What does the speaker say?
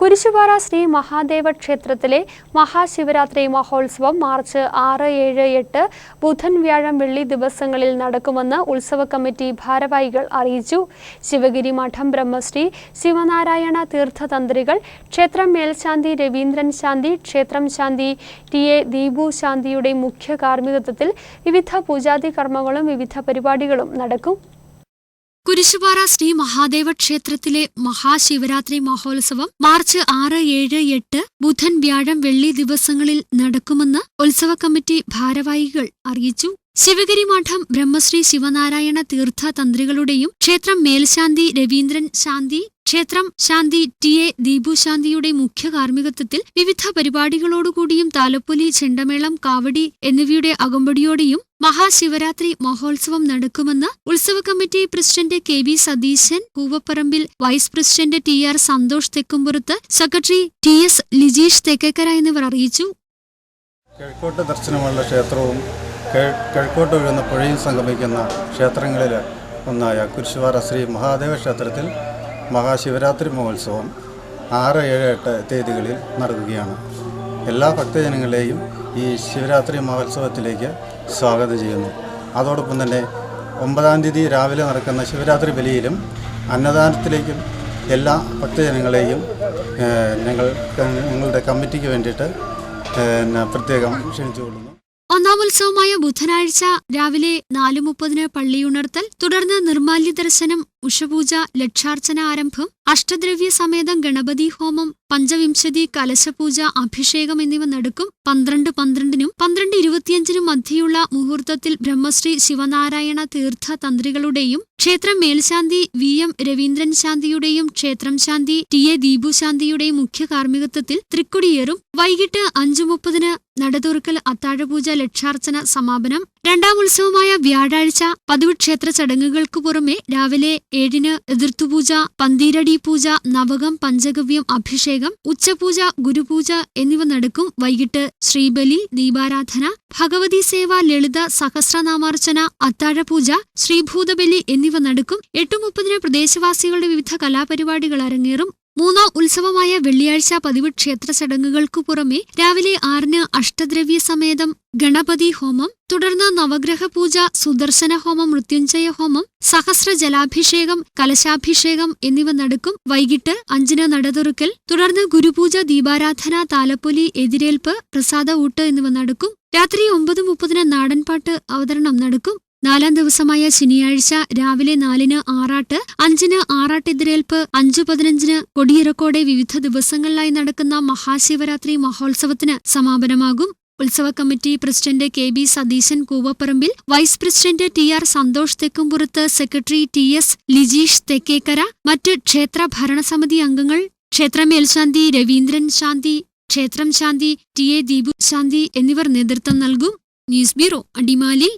കുരിശുപാറ ശ്രീ മഹാദേവ ക്ഷേത്രത്തിലെ മഹാശിവരാത്രി മഹോത്സവം മാർച്ച് ആറ് ഏഴ് എട്ട് ബുധൻ വ്യാഴം വെള്ളി ദിവസങ്ങളിൽ നടക്കുമെന്ന് ഉത്സവ കമ്മിറ്റി ഭാരവാഹികൾ അറിയിച്ചു. ശിവഗിരി മഠം ബ്രഹ്മശ്രീ ശിവനാരായണ തീർത്ഥതന്ത്രികൾ ക്ഷേത്രം മേൽശാന്തി രവീന്ദ്രൻ ശാന്തി ക്ഷേത്രം ശാന്തി ടി എ ദീപു ശാന്തിയുടെ മുഖ്യ കാർമ്മികത്വത്തിൽ വിവിധ പൂജാതി കർമ്മങ്ങളും വിവിധ പരിപാടികളും നടക്കും. കുരിശുപാറ ശ്രീ മഹാദേവ ക്ഷേത്രത്തിലെ മഹാശിവരാത്രി മഹോത്സവം മാർച്ച് ആറ് ഏഴ് എട്ട് ബുധൻ വ്യാഴം വെള്ളി ദിവസങ്ങളിൽ നടക്കുമെന്ന് ഉത്സവ കമ്മിറ്റി ഭാരവാഹികൾ അറിയിച്ചു. ശിവഗിരി മഠം ബ്രഹ്മശ്രീ ശിവനാരായണ തീർത്ഥ തന്ത്രികളുടെയും ക്ഷേത്രം മേൽശാന്തി രവീന്ദ്രൻ ശാന്തി ക്ഷേത്രം ശാന്തി ടി എ ദീപു ശാന്തിയുടെ മുഖ്യ കാർമ്മികത്വത്തിൽ വിവിധ പരിപാടികളോടുകൂടിയും താലപ്പൊലി ചെണ്ടമേളം കാവടി എന്നിവയുടെ അകമ്പടിയോടെയും മഹാശിവരാത്രി മഹോത്സവം നടക്കുമെന്ന് ഉത്സവ committee president K V Satheesan Koovapparambil vice president T R Santhosh Thekkumpurath secretary T S Lijeesh Thekkekkara എന്നിവർ അറിയിച്ചു. കിഴക്കോട്ട് ദർശനമുള്ള ക്ഷേത്രവും കിഴ- കിഴക്കോട്ട് ഒഴുകുന്ന പുഴയും സംഗമിക്കുന്ന ക്ഷേത്രങ്ങളിൽ ഒന്നായ കുരിശുവാറ ശ്രീ മഹാദേവ ക്ഷേത്രത്തിൽ മഹാശിവരാത്രി മഹോത്സവം ആറ് ഏഴ് എട്ട് തീയതികളിൽ നടക്കുകയാണ്. എല്ലാ ഭക്തജനങ്ങളെയും ഈ ശിവരാത്രി മഹോത്സവത്തിലേക്ക് സ്വാഗതം ചെയ്യുന്നു. അതോടൊപ്പം തന്നെ ഒമ്പതാം തീയതി രാവിലെ നടക്കുന്ന ശിവരാത്രി ബലിയിലും അന്നദാനത്തിലേക്കും എല്ലാ ഭക്തജനങ്ങളെയും ഞങ്ങൾ ഞങ്ങളുടെ കമ്മിറ്റിക്ക് വേണ്ടിയിട്ട് പ്രത്യേകം ക്ഷണിച്ചുകൊള്ളുന്നു ഒന്നാം ഉത്സവമായ ബുധനാഴ്ച രാവിലെ നാല് മുപ്പതിന് പള്ളിയുണർത്തൽ തുടർന്ന് നിർമാല്യ ദർശനം ഉഷപൂജ ലക്ഷാർച്ചന ആരംഭം അഷ്ടദ്രവ്യ സമേതം ഗണപതി ഹോമം പഞ്ചവിംശതി കലശപൂജ അഭിഷേകം എന്നിവ നടക്കും പന്ത്രണ്ട് പന്ത്രണ്ടിനും പന്ത്രണ്ട് ഇരുപത്തിയഞ്ചിനും മധ്യയുള്ള മുഹൂർത്തത്തിൽ ബ്രഹ്മശ്രീ ശിവനാരായണ തീർത്ഥ തന്ത്രികളുടെയും ക്ഷേത്രം മേൽശാന്തി വി എം രവീന്ദ്രൻ ശാന്തിയുടെയും ക്ഷേത്രം ശാന്തി ടി എ ദീപു ശാന്തിയുടെയും മുഖ്യ കാർമ്മികത്വത്തിൽ തൃക്കൊടിയേറും. വൈകിട്ട് അഞ്ചു മുപ്പതിന് നടതുറക്കൽ അത്താഴപൂജ ലക്ഷാർച്ചന സമാപനം രണ്ടാം ഉത്സവമായ വ്യാഴാഴ്ച പതിവ് ക്ഷേത്ര ചടങ്ങുകൾക്കു പുറമെ രാവിലെ ഏഴിന് എതിർത്തുപൂജ പന്തീരടി പൂജ നവകം പഞ്ചഗവ്യം അഭിഷേകം ഉച്ചപൂജ ഗുരുപൂജ എന്നിവ നടക്കും. വൈകിട്ട് ശ്രീബലി ദീപാരാധന ഭഗവതി സേവ ലളിത സഹസ്രനാമാർച്ചന അത്താഴപൂജ ശ്രീഭൂതബലി എന്നിവ നടക്കും. എട്ടു മുപ്പതിന് പ്രദേശവാസികളുടെ വിവിധ കലാപരിപാടികൾ അരങ്ങേറും. മൂന്നാം ഉത്സവമായ വെള്ളിയാഴ്ച പതിവ് ക്ഷേത്ര ചടങ്ങുകൾക്കു പുറമെ രാവിലെ ആറിന് അഷ്ടദ്രവ്യ സമേതം ഗണപതി ഹോമം തുടർന്ന് നവഗ്രഹ പൂജ സുദർശന ഹോമം മൃത്യുഞ്ജയ ഹോമം സഹസ്ര ജലാഭിഷേകം കലശാഭിഷേകം എന്നിവ നടക്കും. വൈകിട്ട് അഞ്ചിന് നടതുറുക്കൽ തുടർന്ന് ഗുരുപൂജ ദീപാരാധന താലപ്പൊലി എതിരേൽപ്പ് പ്രസാദ ഊട്ട് എന്നിവ നടക്കും. രാത്രി ഒമ്പത് മുപ്പതിന് നാടൻപാട്ട് അവതരണം നടക്കും. നാലാം ദിവസമായ ശനിയാഴ്ച രാവിലെ നാലിന് ആറാട്ട് അഞ്ചിന് ആറാട്ടെതിരേൽപ്പ് അഞ്ചു പതിനഞ്ചിന് കൊടിയിറക്കോടെ വിവിധ ദിവസങ്ങളിലായി നടക്കുന്ന മഹാശിവരാത്രി മഹോത്സവത്തിന് സമാപനമാകും. ഉത്സവ committee president K B Satheesan Koovapparambil vice president T R Santhosh Thekkumpurath secretary T S Lijeesh Thekkekkara മറ്റ് ക്ഷേത്ര ഭരണസമിതി അംഗങ്ങൾ ക്ഷേത്ര മേൽശാന്തി രവീന്ദ്രൻ ശാന്തി ക്ഷേത്രം ശാന്തി ടി എ ദീപു ശാന്തി എന്നിവർ നേതൃത്വം നൽകും. News bureau Adimali.